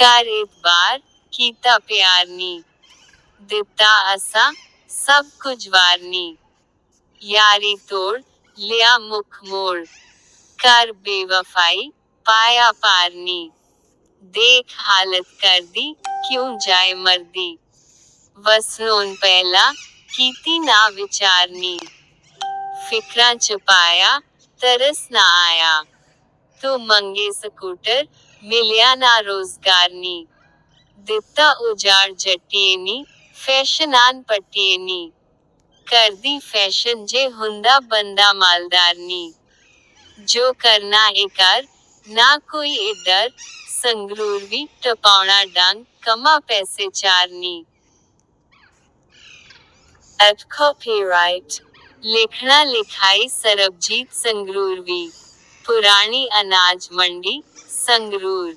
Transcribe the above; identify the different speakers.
Speaker 1: उपकार एक बार कीता प्यारनी, दिता असा सब कुछ वारनी। यारी तोड़ लिया मुख मोड़, कर बेवफाई पाया पारनी। देख हालत कर दी, क्यों जाए मर्दी। वसनोन पहला कीती ना विचारनी। फिक्रा छुपाया तरस ना आया। तू मंगे स्कूटर मिलिया ना रोज़गार नी। दिता उजाड़ जटियनी फ़ैशन आन पटियनी कर दी फ़ैशन जे हुंदा बंदा मालदार नी। जो करना एकार ना कोई इधर संगरूर भी टपाउना डांग कमा पैसे चारनी एट कॉपीराइट लिखना लिखाई सरबजीत संगरूर भी पुरानी अनाज मंडी संगरूर।